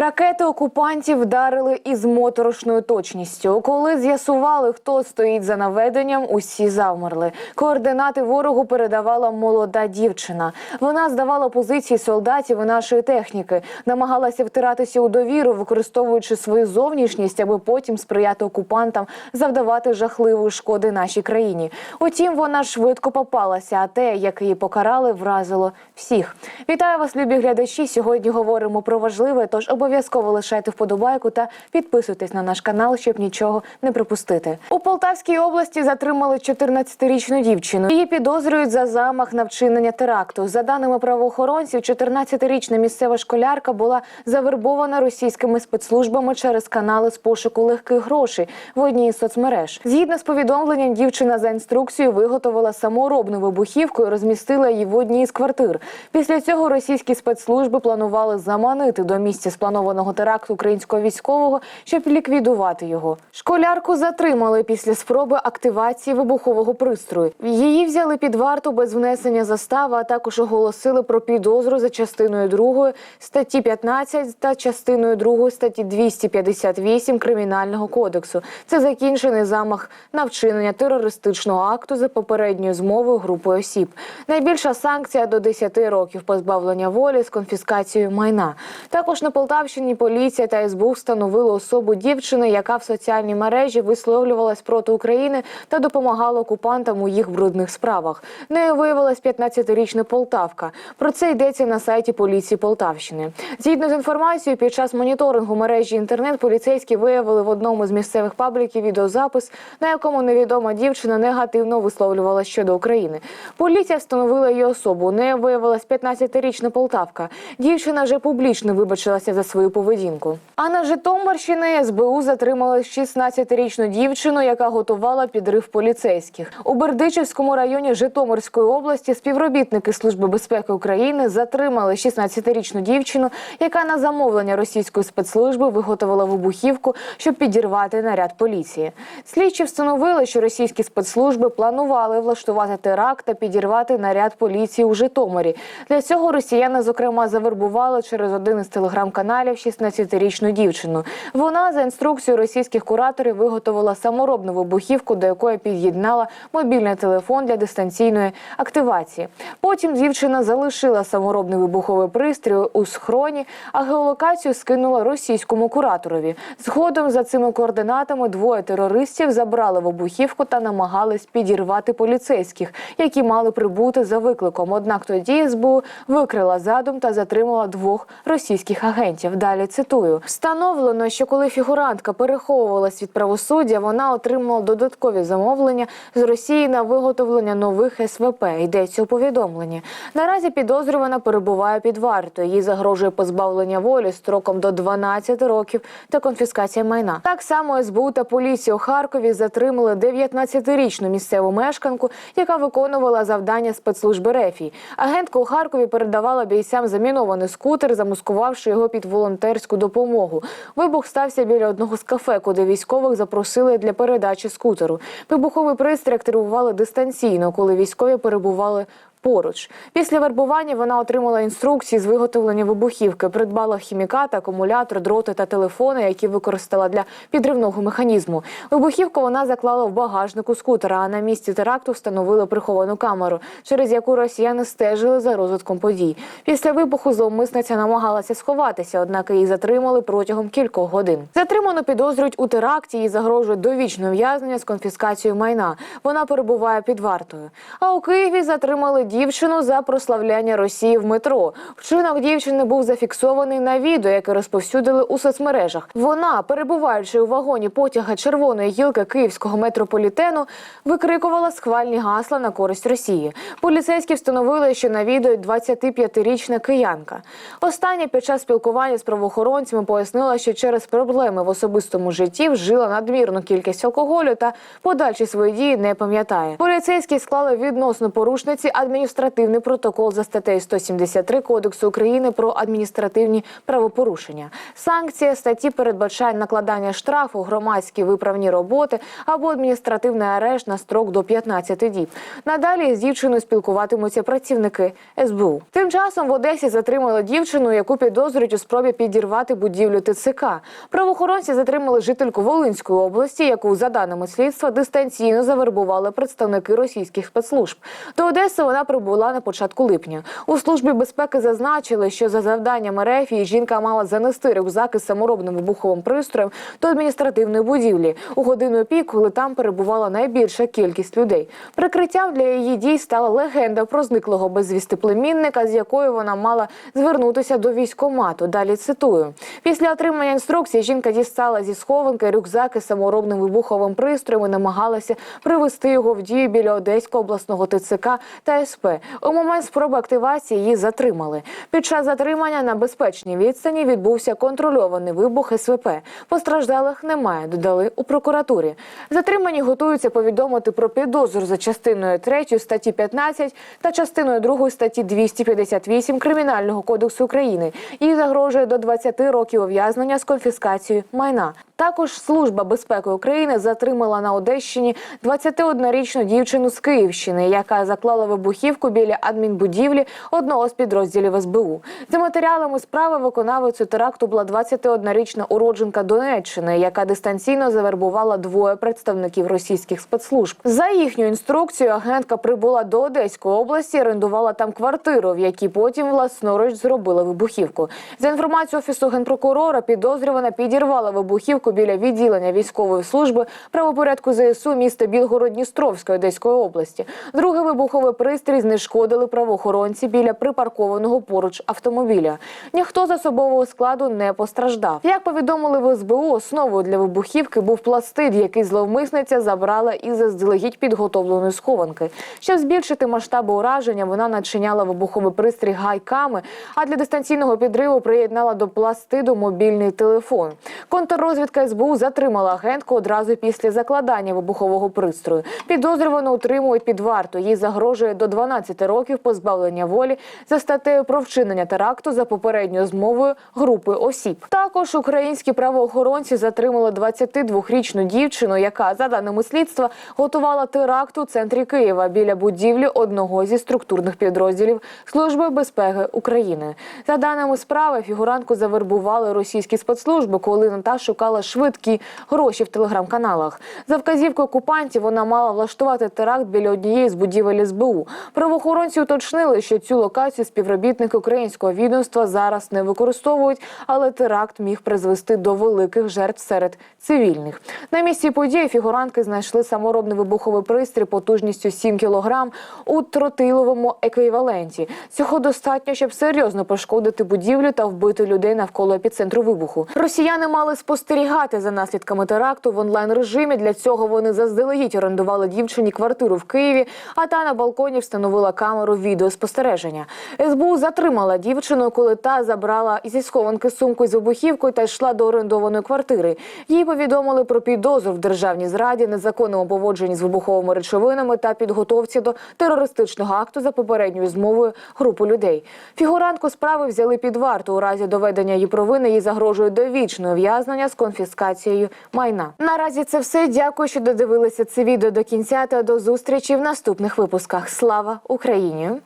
Ракети окупантів вдарили із моторошною точністю. Коли з'ясували, хто стоїть за наведенням, усі завмерли. Координати ворогу передавала молода дівчина. Вона здавала позиції солдатів і нашої техніки, намагалася втиратися у довіру, використовуючи свою зовнішність, аби потім сприяти окупантам завдавати жахливої шкоди нашій країні. Утім, вона швидко попалася. А те, як її покарали, вразило всіх. Вітаю вас, любі глядачі. Сьогодні говоримо про важливе. Тож обов'язково лишайте вподобайку та підписуйтесь на наш канал, щоб нічого не пропустити. У Полтавській області затримали 14-річну дівчину. Її підозрюють за замах на вчинення теракту. За даними правоохоронців, 14-річна місцева школярка була завербована російськими спецслужбами через канали з пошуку легких грошей в одній із соцмереж. Згідно з повідомленням, дівчина за інструкцією виготовила саморобну вибухівку і розмістила її в одній із квартир. Після цього російські спецслужби планували заманити до місця спланованого теракту українського військового, щоб ліквідувати його. Школярку затримали після спроби активації вибухового пристрою. Її взяли під варту без внесення застави, а також оголосили про підозру за частиною 2 статті 15 та частиною 2 статті 258 кримінального кодексу. Це закінчений замах на вчинення терористичного акту за попередньою змовою групи осіб. Найбільша санкція до 10 років позбавлення волі з конфіскацією майна. Також на Полтавщині поліція та СБУ встановили особу дівчини, яка в соціальній мережі висловлювалась проти України та допомагала окупантам у їх брудних справах. Нею виявилась 15-річна Полтавка. Про це йдеться на сайті поліції Полтавщини. Згідно з інформацією, під час моніторингу мережі інтернет поліцейські виявили в одному з місцевих пабліків відеозапис, на якому невідома дівчина негативно висловлювала щодо України. Поліція встановила її особу. Нею виявилась 15-річна Полтавка. Дівчина вже публічно вибачилася за свою поведінку. А на Житомирщині СБУ затримали 16-річну дівчину, яка готувала підрив поліцейських. У Бердичівському районі Житомирської області співробітники Служби безпеки України затримали 16-річну дівчину, яка на замовлення російської спецслужби виготовила вибухівку, щоб підірвати наряд поліції. Слідчі встановили, що російські спецслужби планували влаштувати теракт та підірвати наряд поліції у Житомирі. Для цього росіяни, зокрема, завербували через один із телеграм-каналів 16-річну дівчину. Вона за інструкцією російських кураторів виготовила саморобну вибухівку, до якої під'єднала мобільний телефон для дистанційної активації. Потім дівчина залишила саморобний вибуховий пристрій у схроні, а геолокацію скинула російському кураторові. Згодом за цими координатами двоє терористів забрали вибухівку та намагались підірвати поліцейських, які мали прибути за викликом. Однак тоді СБУ викрила задум та затримала двох російських агентів. Далі цитую: встановлено, що коли фігурантка переховувалась від правосуддя, вона отримала додаткові замовлення з Росії на виготовлення нових СВП. Йдеться у повідомленні. Наразі підозрювана перебуває під вартою. Їй загрожує позбавлення волі строком до 12 років та конфіскація майна. Так само СБУ та поліція у Харкові затримали 19-річну місцеву мешканку, яка виконувала завдання спецслужби Рефії. Агентка у Харкові передавала бійцям замінований скутер, замаскувавши його під волонтерську допомогу. Вибух стався біля одного з кафе, куди військових запросили для передачі скутеру. Вибуховий пристрій активували дистанційно, коли військові перебували. Поруч після вербування вона отримала інструкції з виготовлення вибухівки, придбала хімікат, акумулятор, дроти та телефони, які використала для підривного механізму. Вибухівку вона заклала в багажнику скутера. А на місці теракту встановили приховану камеру, через яку росіяни стежили за розвитком подій. Після вибуху зловмисниця намагалася сховатися, однак її затримали протягом кількох годин. Затриману підозрюють у теракті. Їй загрожує довічне ув'язнення з конфіскацією майна. Вона перебуває під вартою. А у Києві затримали дівчину за прославляння Росії в метро. Вчинок дівчини був зафіксований на відео, яке розповсюдили у соцмережах. Вона, перебуваючи у вагоні потяга червоної гілки київського метрополітену, викрикувала схвальні гасла на користь Росії. Поліцейські встановили, що на відео 25-річна киянка. Остання під час спілкування з правоохоронцями пояснила, що через проблеми в особистому житті вжила надмірну кількість алкоголю та подальші свої дії не пам'ятає. Поліцейські склали відносно порушниці адміністративні адміністративний протокол за статтею 173 Кодексу України про адміністративні правопорушення. Санкція статті передбачає накладання штрафу, громадські виправні роботи або адміністративний арешт на строк до 15 діб. Надалі з дівчиною спілкуватимуться працівники СБУ. Тим часом в Одесі затримали дівчину, яку підозрюють у спробі підірвати будівлю ТЦК. Правоохоронці затримали жительку Волинської області, яку за даними слідства дистанційно завербували представники російських спецслужб. До Одеси вона прибула на початку липня. У службі безпеки зазначили, що за завданням РФ її жінка мала занести рюкзак із саморобним вибуховим пристроєм до адміністративної будівлі у годину пік, коли там перебувала найбільша кількість людей. Прикриттям для її дій стала легенда про зниклого безвісти племінника, з якою вона мала звернутися до військомату. Далі цитую: після отримання інструкції жінка дістала зі схованки рюкзак із саморобним вибуховим пристроєм і намагалася привести його в дію біля Одеського обласного ТЦК та СП. У момент спроби активації її затримали. Під час затримання на безпечній відстані відбувся контрольований вибух СВП. Постраждалих немає, додали у прокуратурі. Затримані готуються повідомити про підозру за частиною 3 статті 15 та частиною 2 статті 258 Кримінального кодексу України. Їй загрожує до 20 років ув'язнення з конфіскацією майна. Також Служба безпеки України затримала на Одещині 21-річну дівчину з Київщини, яка заклала вибухівку біля адмінбудівлі одного з підрозділів СБУ. За матеріалами справи виконавицю теракту була 21-річна уродженка Донеччини, яка дистанційно завербувала двоє представників російських спецслужб. За їхньою інструкцією агентка прибула до Одеської області, орендувала там квартиру, в якій потім власноруч зробила вибухівку. За інформацією офісу генпрокурора, підозрювана підірвала вибухівку біля відділення військової служби правопорядку ЗСУ міста Білгород-Дністровської Одеської області. Другий вибуховий пристрій знешкодили правоохоронці біля припаркованого поруч автомобіля. Ніхто з особового складу не постраждав. Як повідомили в СБУ, основою для вибухівки був пластид, який зловмисниця забрала із заздалегідь підготовленої схованки. Щоб збільшити масштаби ураження, вона начиняла вибуховий пристрій гайками, а для дистанційного підриву приєднала до пластиду мобільний телефон. Контррозвідка СБУ затримала агентку одразу після закладання вибухового пристрою. Підозрювану утримують під варту. Їй загрожує до 12 років позбавлення волі за статтею про вчинення теракту за попередньою змовою групи осіб. Також українські правоохоронці затримали 22-річну дівчину, яка, за даними слідства, готувала теракт у центрі Києва біля будівлі одного зі структурних підрозділів Служби безпеки України. За даними справи, фігурантку завербували російські спецслужби, коли та шукала швидкі гроші в телеграм-каналах. За вказівкою окупантів вона мала влаштувати теракт біля однієї з будівель СБУ. Правоохоронці уточнили, що цю локацію співробітники українського відомства зараз не використовують, але теракт міг призвести до великих жертв серед цивільних. На місці події фігурантки знайшли саморобний вибуховий пристрій потужністю 7 кілограм у тротиловому еквіваленті. Цього достатньо, щоб серйозно пошкодити будівлю та вбити людей навколо епіцентру вибуху. Росіяни мали спостерігати за наслідками теракту в онлайн режимі. Для цього вони заздалегідь орендували дівчині квартиру в Києві, а та на балконі встановила камеру відеоспостереження. СБУ затримала дівчину, коли та забрала зі схованки сумку з вибухівкою та йшла до орендованої квартири. Їй повідомили про підозру в державній зраді, незаконному поводженні з вибуховими речовинами та підготовці до терористичного акту за попередньою змовою групи людей. Фігурантку справи взяли під варту. У разі доведення її провини їй загрожує довічне ув'язнення з конфіскацією майна. Наразі це все. Дякую, що додивилися це відео до кінця та до зустрічі в наступних випусках. Слава Україні!